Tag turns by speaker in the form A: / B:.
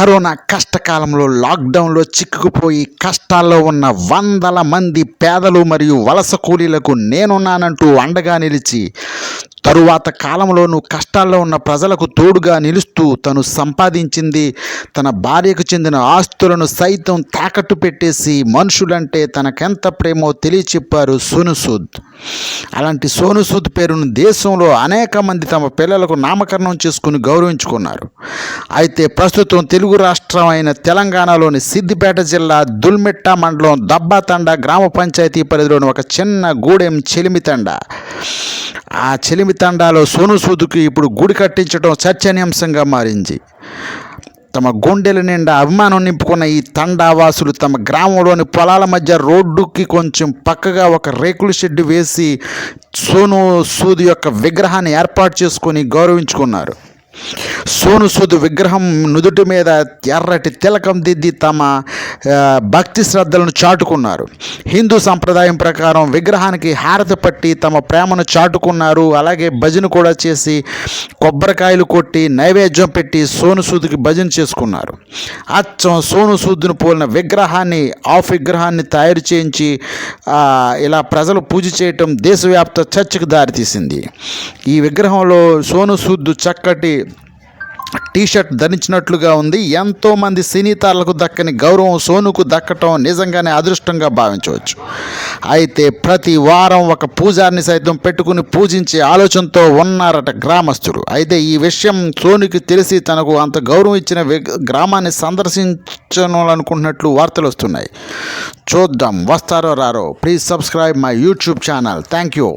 A: Corona కష్టకాలంలో లాక్డౌన్లో చిక్కుకుపోయి కష్టాల్లో ఉన్న వందల మంది పేదలు మరియు వలస కూలీలకు నేనున్నానంటూ అండగా నిలిచి తరువాత కాలంలోనూ కష్టాల్లో ఉన్న ప్రజలకు తోడుగా నిలుస్తూ తను సంపాదించింది తన భార్యకు చెందిన ఆస్తులను సైతం తాకట్టు పెట్టేసి మనుషులంటే తనకెంత ప్రేమో తెలియచెప్పారు సోనుసూద్. అలాంటి సోనుసూద్ పేరును దేశంలో అనేక మంది తమ పిల్లలకు నామకరణం చేసుకుని గౌరవించుకున్నారు. అయితే ప్రస్తుతం తెలుగు తెలుగు రాష్ట్రం అయిన తెలంగాణలోని సిద్దిపేట జిల్లా దుల్మిట్ట మండలం దబ్బాతండ గ్రామ పంచాయతీ పరిధిలోని ఒక చిన్న గూడెం చెలిమితండ. ఆ చెలిమితండాలో సోను సూదుకి ఇప్పుడు గుడి కట్టించడం చర్చనీయాంశంగా మారింది. తమ గుండెల నిండా అభిమానం నింపుకున్న ఈ తండావాసులు తమ గ్రామంలోని పొలాల మధ్య రోడ్డుకి కొంచెం పక్కగా ఒక రేకుల షెడ్డు వేసి సోను సూది యొక్క విగ్రహాన్ని ఏర్పాటు చేసుకొని గౌరవించుకున్నారు. సోనుసూద్ విగ్రహం నుదుటి మీద ఎర్రటి తిలకం దిద్ది తమ భక్తి శ్రద్ధలను చాటుకున్నారు. హిందూ సంప్రదాయం ప్రకారం విగ్రహానికి హారతి పట్టి తమ ప్రేమను చాటుకున్నారు. అలాగే భజన కూడా చేసి కొబ్బరికాయలు కొట్టి నైవేద్యం పెట్టి సోనుసూద్కి భజన చేసుకున్నారు. అచ్చం సోనుసూద్ను పోలిన విగ్రహాన్ని ఆఫ్ విగ్రహాన్ని తయారు చేయించి ఇలా ప్రజలు పూజ చేయటం దేశవ్యాప్త చర్చకు దారితీసింది. ఈ విగ్రహంలో సోనుసూద్దు చక్కటి టీషర్ట్ ధరించినట్లుగా ఉంది. ఎంతోమంది సినీతారులకు దక్కని గౌరవం సోనుకు దక్కటం నిజంగానే అదృష్టంగా భావించవచ్చు. అయితే ప్రతి వారం ఒక పూజారిని సైతం పెట్టుకుని పూజించే ఆలోచనతో ఉన్నారట గ్రామస్తులు. అయితే ఈ విషయం సోనుకి తెలిసి తనకు అంత గౌరవం ఇచ్చిన గ్రామాన్ని సందర్శించాలనుకుంటున్నట్లు వార్తలు వస్తున్నాయి. చూద్దాం వస్తారో రారో. Please subscribe my YouTube channel thank you